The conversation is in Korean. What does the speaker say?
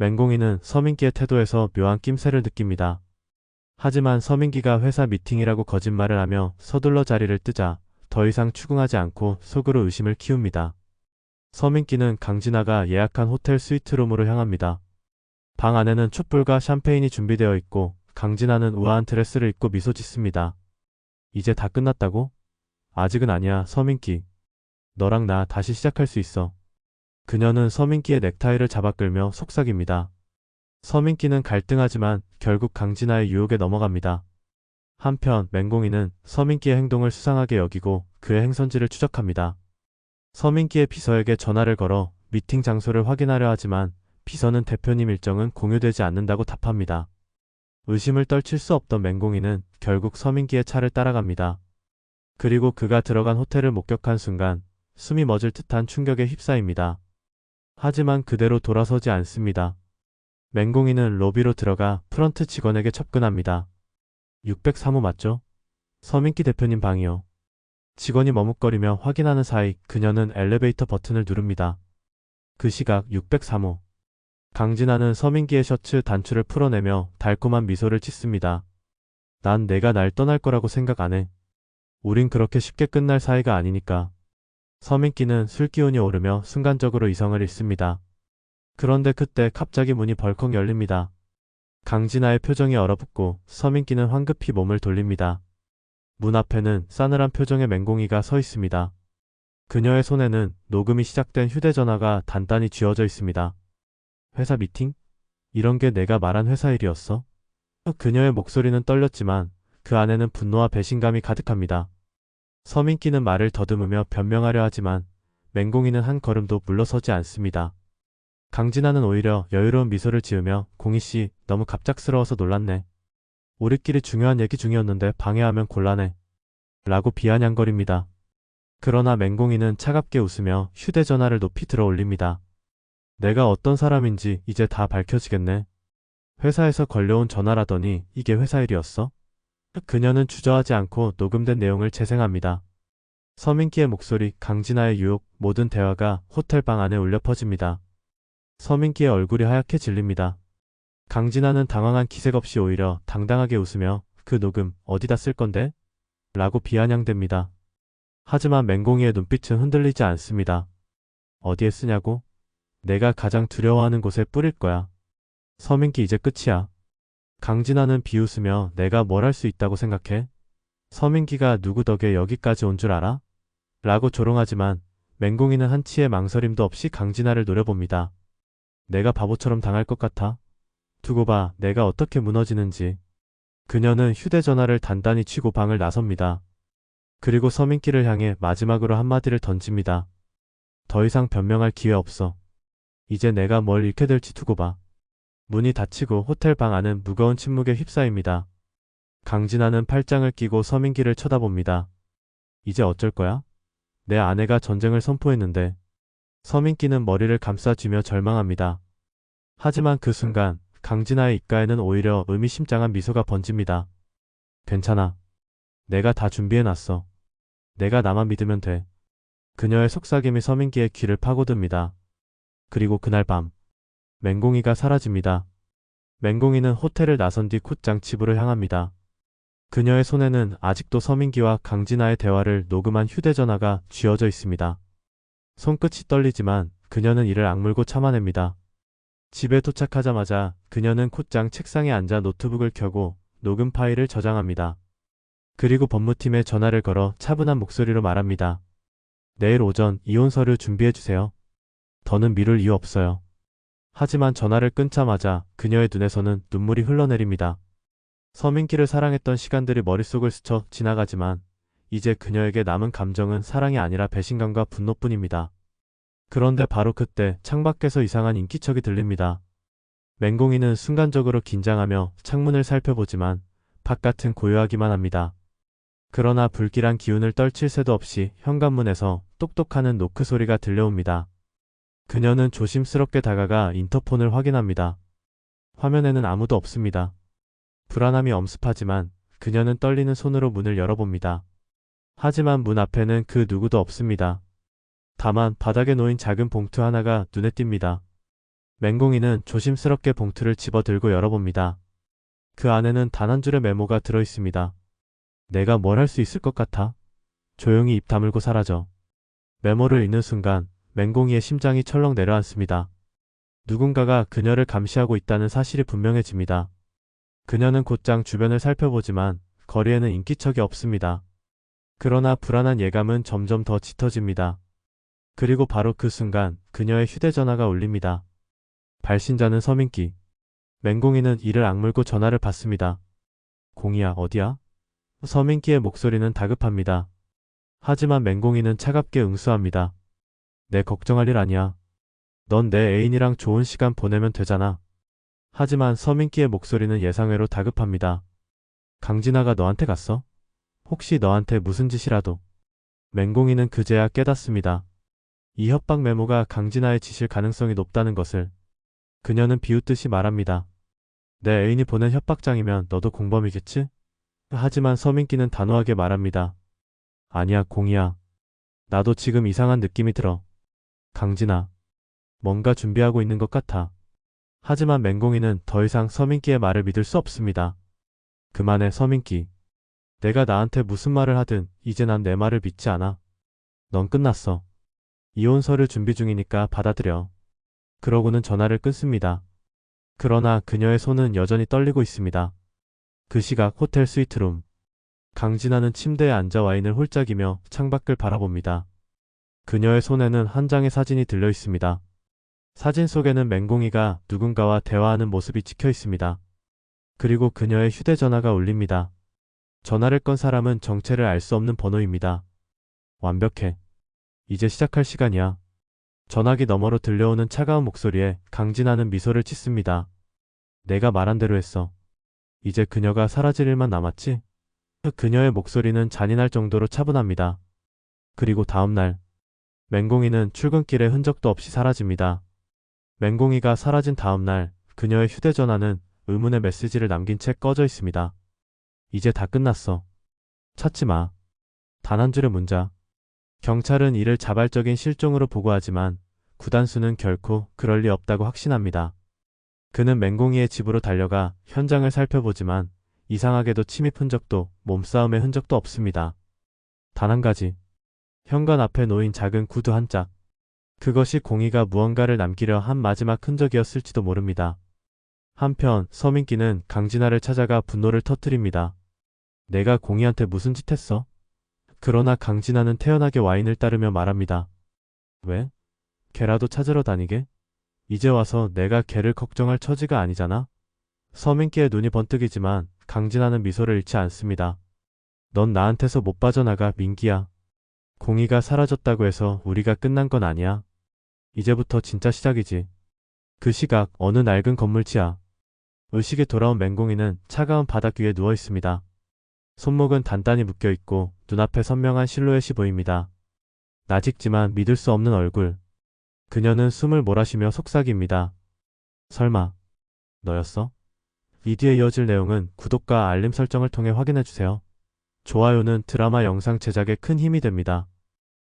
맹공이는 서민기의 태도에서 묘한 낌새를 느낍니다. 하지만 서민기가 회사 미팅이라고 거짓말을 하며 서둘러 자리를 뜨자 더 이상 추궁하지 않고 속으로 의심을 키웁니다. 서민기는 강진아가 예약한 호텔 스위트룸으로 향합니다. 방 안에는 촛불과 샴페인이 준비되어 있고 강진아는 우아한 드레스를 입고 미소 짓습니다. 이제 다 끝났다고? 아직은 아니야, 서민기. 너랑 나 다시 시작할 수 있어. 그녀는 서민기의 넥타이를 잡아 끌며 속삭입니다. 서민기는 갈등하지만 결국 강진아의 유혹에 넘어갑니다. 한편 맹공이는 서민기의 행동을 수상하게 여기고 그의 행선지를 추적합니다. 서민기의 비서에게 전화를 걸어 미팅 장소를 확인하려 하지만 비서는 대표님 일정은 공유되지 않는다고 답합니다. 의심을 떨칠 수 없던 맹공이는 결국 서민기의 차를 따라갑니다. 그리고 그가 들어간 호텔을 목격한 순간 숨이 멎을 듯한 충격에 휩싸입니다. 하지만 그대로 돌아서지 않습니다. 맹공이는 로비로 들어가 프런트 직원에게 접근합니다. 603호 맞죠? 서민기 대표님 방이요. 직원이 머뭇거리며 확인하는 사이 그녀는 엘리베이터 버튼을 누릅니다. 그 시각 603호. 강진아는 서민기의 셔츠 단추를 풀어내며 달콤한 미소를 짓습니다. 난 내가 날 떠날 거라고 생각 안 해. 우린 그렇게 쉽게 끝날 사이가 아니니까. 서민기는 술기운이 오르며 순간적으로 이성을 잃습니다. 그런데 그때 갑자기 문이 벌컥 열립니다. 강진아의 표정이 얼어붙고 서민기는 황급히 몸을 돌립니다. 문 앞에는 싸늘한 표정의 맹공이가 서 있습니다. 그녀의 손에는 녹음이 시작된 휴대전화가 단단히 쥐어져 있습니다. 회사 미팅? 이런 게 내가 말한 회사 일이었어? 그녀의 목소리는 떨렸지만 그 안에는 분노와 배신감이 가득합니다. 서민기는 말을 더듬으며 변명하려 하지만 맹공이는 한 걸음도 물러서지 않습니다. 강진아는 오히려 여유로운 미소를 지으며 공희씨 너무 갑작스러워서 놀랐네. 우리끼리 중요한 얘기 중이었는데 방해하면 곤란해. 라고 비아냥거립니다. 그러나 맹공이는 차갑게 웃으며 휴대전화를 높이 들어 올립니다. 내가 어떤 사람인지 이제 다 밝혀지겠네. 회사에서 걸려온 전화라더니 이게 회사 일이었어? 그녀는 주저하지 않고 녹음된 내용을 재생합니다. 서민기의 목소리, 강진아의 유혹, 모든 대화가 호텔 방 안에 울려 퍼집니다. 서민기의 얼굴이 하얗게 질립니다. 강진아는 당황한 기색 없이 오히려 당당하게 웃으며 그 녹음 어디다 쓸 건데? 라고 비아냥댑니다. 하지만 맹공이의 눈빛은 흔들리지 않습니다. 어디에 쓰냐고? 내가 가장 두려워하는 곳에 뿌릴 거야. 서민기 이제 끝이야. 강진아는 비웃으며 내가 뭘 할 수 있다고 생각해? 서민기가 누구 덕에 여기까지 온 줄 알아? 라고 조롱하지만 맹공이는 한치의 망설임도 없이 강진아를 노려봅니다. 내가 바보처럼 당할 것 같아? 두고 봐 내가 어떻게 무너지는지. 그녀는 휴대전화를 단단히 치고 방을 나섭니다. 그리고 서민기를 향해 마지막으로 한마디를 던집니다. 더 이상 변명할 기회 없어. 이제 내가 뭘 잃게 될지 두고 봐. 문이 닫히고 호텔 방 안은 무거운 침묵에 휩싸입니다. 강진아는 팔짱을 끼고 서민기를 쳐다봅니다. 이제 어쩔 거야? 내 아내가 전쟁을 선포했는데. 서민기는 머리를 감싸쥐며 절망합니다. 하지만 그 순간 강진아의 입가에는 오히려 의미심장한 미소가 번집니다. 괜찮아. 내가 다 준비해놨어. 내가 나만 믿으면 돼. 그녀의 속삭임이 서민기의 귀를 파고듭니다. 그리고 그날 밤 맹공이가 사라집니다. 맹공이는 호텔을 나선 뒤 콧장 집으로 향합니다. 그녀의 손에는 아직도 서민기와 강진아의 대화를 녹음한 휴대전화가 쥐어져 있습니다. 손끝이 떨리지만 그녀는 이를 악물고 참아냅니다. 집에 도착하자마자 그녀는 콧장 책상에 앉아 노트북을 켜고 녹음 파일을 저장합니다. 그리고 법무팀에 전화를 걸어 차분한 목소리로 말합니다. 내일 오전 이혼 서류 준비해주세요. 더는 미룰 이유 없어요. 하지만 전화를 끊자마자 그녀의 눈에서는 눈물이 흘러내립니다. 서민기를 사랑했던 시간들이 머릿속을 스쳐 지나가지만 이제 그녀에게 남은 감정은 사랑이 아니라 배신감과 분노뿐입니다. 그런데 바로 그때 창밖에서 이상한 인기척이 들립니다. 맹공이는 순간적으로 긴장하며 창문을 살펴보지만 바깥은 고요하기만 합니다. 그러나 불길한 기운을 떨칠 새도 없이 현관문에서 똑똑하는 노크 소리가 들려옵니다. 그녀는 조심스럽게 다가가 인터폰을 확인합니다. 화면에는 아무도 없습니다. 불안함이 엄습하지만 그녀는 떨리는 손으로 문을 열어봅니다. 하지만 문 앞에는 그 누구도 없습니다. 다만 바닥에 놓인 작은 봉투 하나가 눈에 띕니다. 맹공이는 조심스럽게 봉투를 집어 들고 열어봅니다. 그 안에는 단 한 줄의 메모가 들어 있습니다. 내가 뭘 할 수 있을 것 같아? 조용히 입 다물고 사라져. 메모를 읽는 순간 맹공이의 심장이 철렁 내려앉습니다. 누군가가 그녀를 감시하고 있다는 사실이 분명해집니다. 그녀는 곧장 주변을 살펴보지만 거리에는 인기척이 없습니다. 그러나 불안한 예감은 점점 더 짙어집니다. 그리고 바로 그 순간 그녀의 휴대전화가 울립니다. 발신자는 서민기. 맹공이는 이를 악물고 전화를 받습니다. 공이야, 어디야? 서민기의 목소리는 다급합니다. 하지만 맹공이는 차갑게 응수합니다. 내 걱정할 일 아니야. 넌 내 애인이랑 좋은 시간 보내면 되잖아. 하지만 서민기의 목소리는 예상외로 다급합니다. 강진아가 너한테 갔어? 혹시 너한테 무슨 짓이라도. 맹공이는 그제야 깨닫습니다. 이 협박 메모가 강진아의 짓일 가능성이 높다는 것을. 그녀는 비웃듯이 말합니다. 내 애인이 보낸 협박장이면 너도 공범이겠지? 하지만 서민기는 단호하게 말합니다. 아니야, 공이야. 나도 지금 이상한 느낌이 들어. 강진아. 뭔가 준비하고 있는 것 같아. 하지만 맹공이는 더 이상 서민기의 말을 믿을 수 없습니다. 그만해, 서민기. 내가 나한테 무슨 말을 하든 이제 난 내 말을 믿지 않아. 넌 끝났어. 이혼서를 준비 중이니까 받아들여. 그러고는 전화를 끊습니다. 그러나 그녀의 손은 여전히 떨리고 있습니다. 그 시각 호텔 스위트룸. 강진아는 침대에 앉아 와인을 홀짝이며 창밖을 바라봅니다. 그녀의 손에는 한 장의 사진이 들려 있습니다. 사진 속에는 맹공이가 누군가와 대화하는 모습이 찍혀 있습니다. 그리고 그녀의 휴대전화가 울립니다. 전화를 건 사람은 정체를 알 수 없는 번호입니다. 완벽해. 이제 시작할 시간이야. 전화기 너머로 들려오는 차가운 목소리에 강진아는 미소를 짓습니다. 내가 말한 대로 했어. 이제 그녀가 사라질 일만 남았지? 그녀의 목소리는 잔인할 정도로 차분합니다. 그리고 다음날 맹공이는 출근길에 흔적도 없이 사라집니다. 맹공이가 사라진 다음 날 그녀의 휴대전화는 의문의 메시지를 남긴 채 꺼져 있습니다. 이제 다 끝났어. 찾지 마. 단 한 줄의 문자. 경찰은 이를 자발적인 실종으로 보고하지만 구단수는 결코 그럴 리 없다고 확신합니다. 그는 맹공이의 집으로 달려가 현장을 살펴보지만 이상하게도 침입 흔적도 몸싸움의 흔적도 없습니다. 단 한 가지. 현관 앞에 놓인 작은 구두 한 짝. 그것이 공이가 무언가를 남기려 한 마지막 흔적이었을지도 모릅니다. 한편 서민기는 강진아를 찾아가 분노를 터뜨립니다. 내가 공이한테 무슨 짓 했어? 그러나 강진아는 태연하게 와인을 따르며 말합니다. 왜? 걔라도 찾으러 다니게? 이제 와서 내가 걔를 걱정할 처지가 아니잖아? 서민기의 눈이 번뜩이지만 강진아는 미소를 잃지 않습니다. 넌 나한테서 못 빠져나가 민기야. 공이가 사라졌다고 해서 우리가 끝난 건 아니야. 이제부터 진짜 시작이지. 그 시각 어느 낡은 건물 지하. 의식에 돌아온 맹공이는 차가운 바닥 위에 누워 있습니다. 손목은 단단히 묶여 있고 눈앞에 선명한 실루엣이 보입니다. 나직지만 믿을 수 없는 얼굴. 그녀는 숨을 몰아쉬며 속삭입니다. 설마 너였어? 이 뒤에 이어질 내용은 구독과 알림 설정을 통해 확인해주세요. 좋아요는 드라마 영상 제작에 큰 힘이 됩니다.